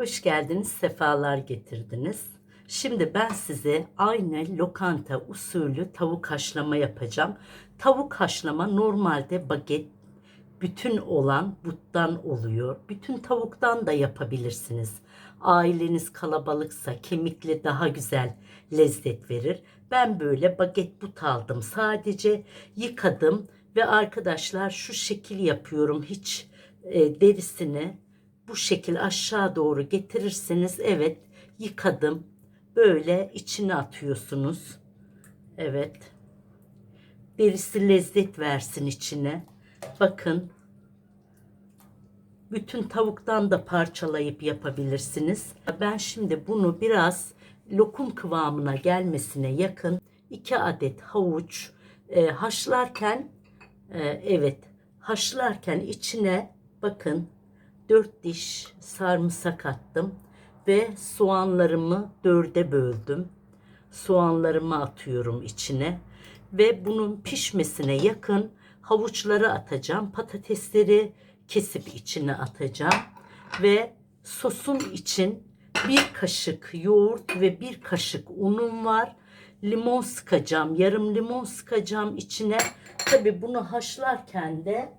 Hoş geldiniz, sefalar getirdiniz. Şimdi ben size aynı lokanta usulü tavuk haşlama yapacağım. Tavuk haşlama normalde baget bütün olan buttan oluyor. Bütün tavuktan da yapabilirsiniz. Aileniz kalabalıksa kemikli daha güzel lezzet verir. Ben böyle baget but aldım. Sadece yıkadım ve arkadaşlar şu şekil yapıyorum. Hiç e, derisini bu şekil aşağı doğru getirirseniz evet yıkadım. Böyle içine atıyorsunuz. Evet. Derisi lezzet versin içine. Bakın. Bütün tavuktan da parçalayıp yapabilirsiniz. Ben şimdi bunu biraz lokum kıvamına gelmesine yakın 2 adet havuç e, haşlarken e, evet haşlarken içine bakın 4 diş sarımsak attım ve soğanlarımı dörde böldüm. Soğanlarımı atıyorum içine ve bunun pişmesine yakın havuçları atacağım. Patatesleri kesip içine atacağım ve sosun için bir kaşık yoğurt ve bir kaşık unum var. Limon sıkacağım. Yarım limon sıkacağım içine. Tabi bunu haşlarken de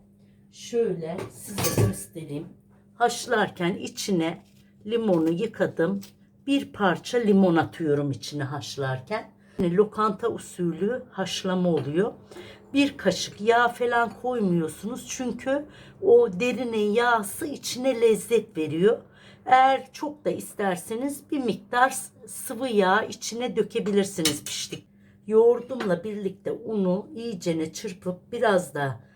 şöyle size göstereyim. Haşlarken içine limonu yıkadım. Bir parça limon atıyorum içine haşlarken. Yani lokanta usulü haşlama oluyor. Bir kaşık yağ falan koymuyorsunuz çünkü o derinin yağsı içine lezzet veriyor. Eğer çok da isterseniz bir miktar sıvı yağ içine dökebilirsiniz piştik. Yoğurdumla birlikte unu iyicene çırpıp biraz da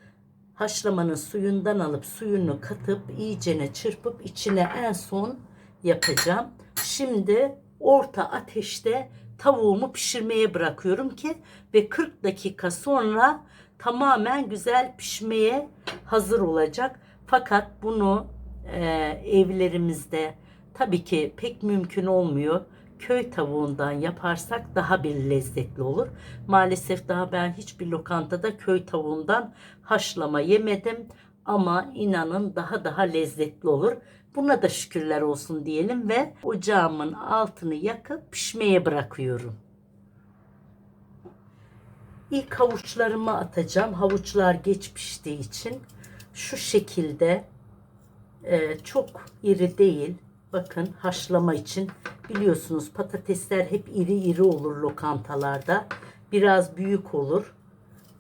haşlamanın suyundan alıp suyunu katıp iyicene çırpıp içine en son yapacağım. Şimdi orta ateşte tavuğumu pişirmeye bırakıyorum ki ve 40 dakika sonra tamamen güzel pişmeye hazır olacak. Fakat bunu e, evlerimizde tabii ki pek mümkün olmuyor. Köy tavuğundan yaparsak daha bir lezzetli olur. Maalesef daha ben hiçbir lokantada köy tavuğundan haşlama yemedim ama inanın daha daha lezzetli olur. Buna da şükürler olsun diyelim ve ocağımın altını yakıp pişmeye bırakıyorum. İlk havuçlarımı atacağım. Havuçlar geç piştiği için şu şekilde e, çok iri değil. Bakın haşlama için biliyorsunuz patatesler hep iri iri olur lokantalarda. Biraz büyük olur.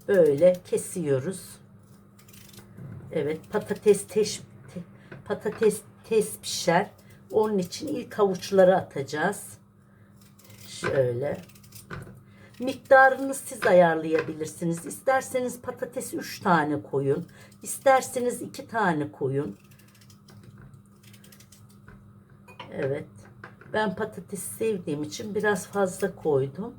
Böyle kesiyoruz. Evet patates teş, te, patates tez pişer. Onun için ilk havuçları atacağız. Şöyle. Miktarını siz ayarlayabilirsiniz. İsterseniz patates 3 tane koyun. İsterseniz 2 tane koyun. Evet. Ben patates sevdiğim için biraz fazla koydum.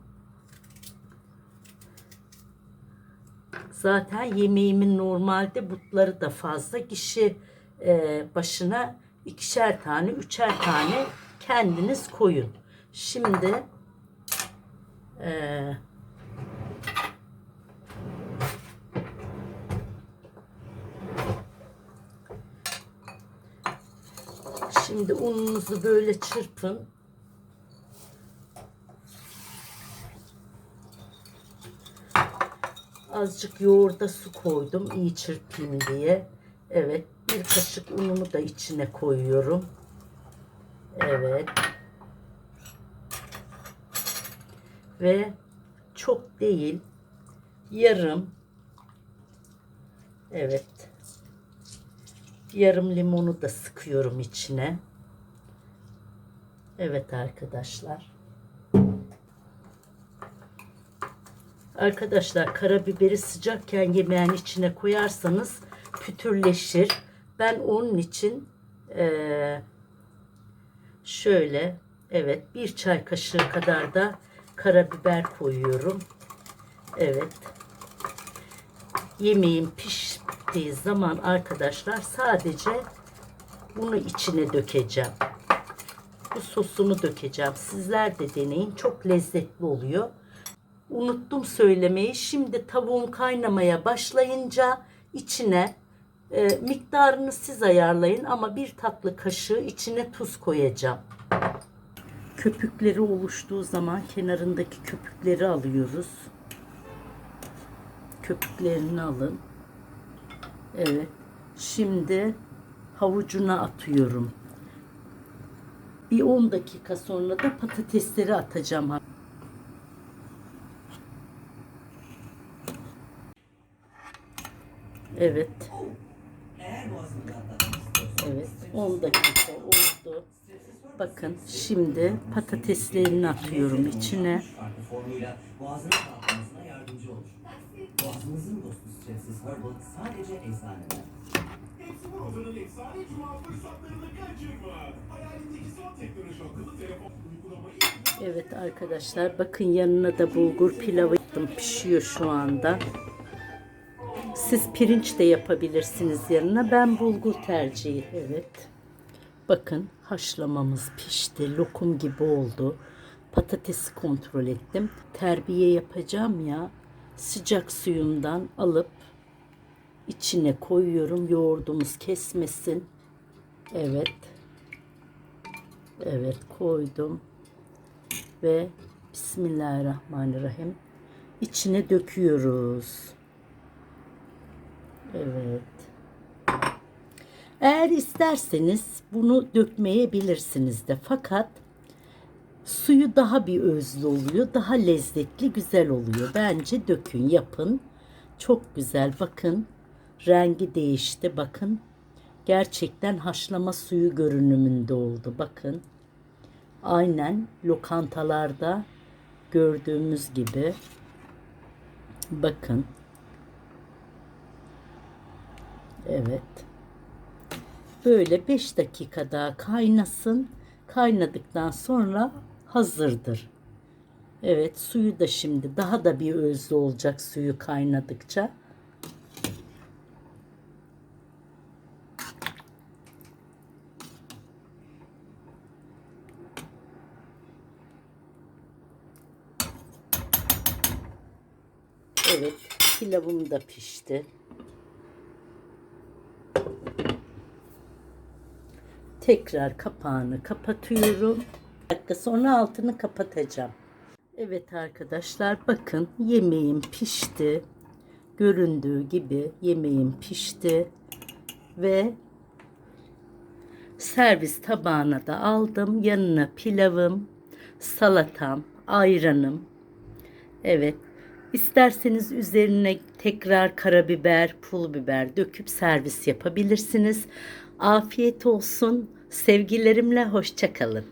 Zaten yemeğimin normalde butları da fazla. Kişi e, başına ikişer tane, üçer tane kendiniz koyun. Şimdi e, Şimdi ununuzu böyle çırpın. Azıcık yoğurda su koydum iyi çırpayım diye. Evet bir kaşık unumu da içine koyuyorum. Evet. Ve çok değil yarım evet yarım limonu da sıkıyorum içine. Evet arkadaşlar. Arkadaşlar karabiberi sıcakken yemeğin içine koyarsanız pütürleşir. Ben onun için eee, şöyle evet bir çay kaşığı kadar da karabiber koyuyorum. Evet. Yemeğin piştiği zaman arkadaşlar sadece bunu içine dökeceğim. Bu sosunu dökeceğim. Sizler de deneyin. Çok lezzetli oluyor. Unuttum söylemeyi. Şimdi tavuğum kaynamaya başlayınca içine E, miktarını siz ayarlayın ama bir tatlı kaşığı içine tuz koyacağım. Köpükleri oluştuğu zaman kenarındaki köpükleri alıyoruz. Köpüklerini alın. Evet. Şimdi havucuna atıyorum. Bir 10 dakika sonra da patatesleri atacağım. Evet. Evet. 10 dakika oldu. Bakın şimdi patateslerini atıyorum içine. Boğazınızın dostu Strepsiz Herbal sadece eczanede. Hepsi bu odanın efsane cuma fırsatlarını kaçırma. Hayalindeki son teknoloji akıllı telefon uygulamayı Evet arkadaşlar bakın yanına da bulgur pilavı yaptım. Pişiyor şu anda. Siz pirinç de yapabilirsiniz yanına. Ben bulgur tercih. Evet. Bakın haşlamamız pişti. Lokum gibi oldu. Patatesi kontrol ettim. Terbiye yapacağım ya. Sıcak suyundan alıp içine koyuyorum. Yoğurdumuz kesmesin. Evet. Evet koydum ve Bismillahirrahmanirrahim içine döküyoruz. Evet. Eğer isterseniz bunu dökmeyebilirsiniz de fakat suyu daha bir özlü oluyor, daha lezzetli, güzel oluyor. Bence dökün, yapın. Çok güzel. Bakın rengi değişti. Bakın gerçekten haşlama suyu görünümünde oldu. Bakın aynen lokantalarda gördüğümüz gibi bakın evet böyle 5 dakika daha kaynasın kaynadıktan sonra hazırdır evet suyu da şimdi daha da bir özlü olacak suyu kaynadıkça Evet, pilavım da pişti. Tekrar kapağını kapatıyorum. Dakika sonra altını kapatacağım. Evet arkadaşlar bakın yemeğim pişti. Göründüğü gibi yemeğim pişti. Ve servis tabağına da aldım. Yanına pilavım, salatam, ayranım, Evet. İsterseniz üzerine tekrar karabiber, pul biber döküp servis yapabilirsiniz. Afiyet olsun. Sevgilerimle hoşçakalın.